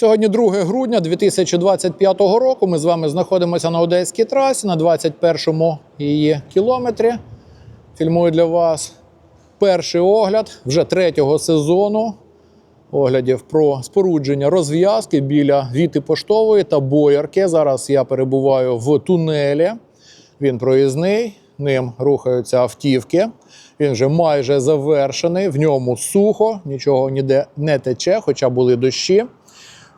Сьогодні 2 грудня 2025 року. Ми з вами знаходимося на Одеській трасі на 21-му її кілометрі. Фільмую для вас перший огляд вже третього сезону оглядів про спорудження розв'язки біля Віти Поштової та Боярки. Зараз я перебуваю в тунелі. Він проїзний, ним рухаються автівки. Він вже майже завершений, в ньому сухо, нічого ніде не тече, хоча були дощі.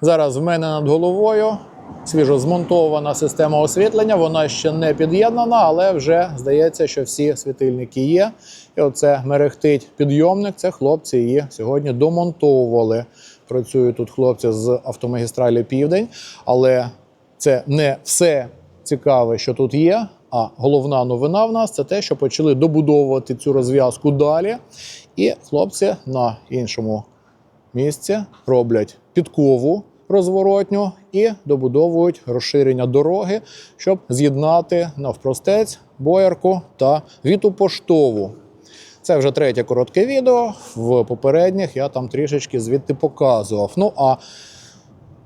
Зараз в мене над головою свіжо змонтована система освітлення. Вона ще не під'єднана, але вже здається, що всі світильники є. І оце мерехтить підйомник. Це хлопці її сьогодні домонтовували. Працюють тут хлопці з автомагістралі Південь, але це не все цікаве, що тут є. А головна новина в нас це те, що почали добудовувати цю розв'язку далі. І хлопці на іншому місці роблять підкову розворотню і добудовують розширення дороги, щоб з'єднати навпростець боярку та віту поштову. Це вже третє коротке відео. В попередніх я там трішечки звідти показував. Ну а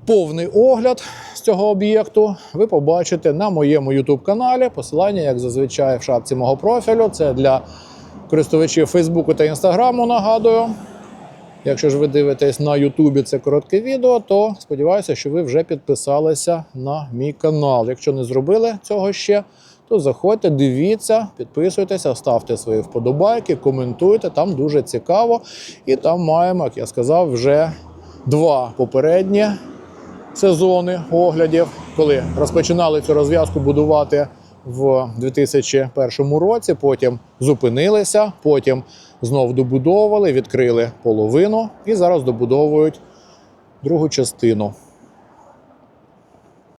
повний огляд з цього об'єкту ви побачите на моєму YouTube каналі. Посилання, як зазвичай, в шапці мого профілю. Це для користувачів Фейсбуку та Інстаграму. Нагадую. Якщо ж ви дивитесь на Ютубі це коротке відео, то сподіваюся, що ви вже підписалися на мій канал. Якщо не зробили цього ще, то заходьте, дивіться, підписуйтеся, ставте свої вподобайки, коментуйте. Там дуже цікаво. І там маємо, як я сказав, вже два попередні сезони оглядів, коли розпочинали цю розв'язку будувати в 2001 році. Потім зупинилися, потім знов добудовували, відкрили половину і зараз добудовують другу частину.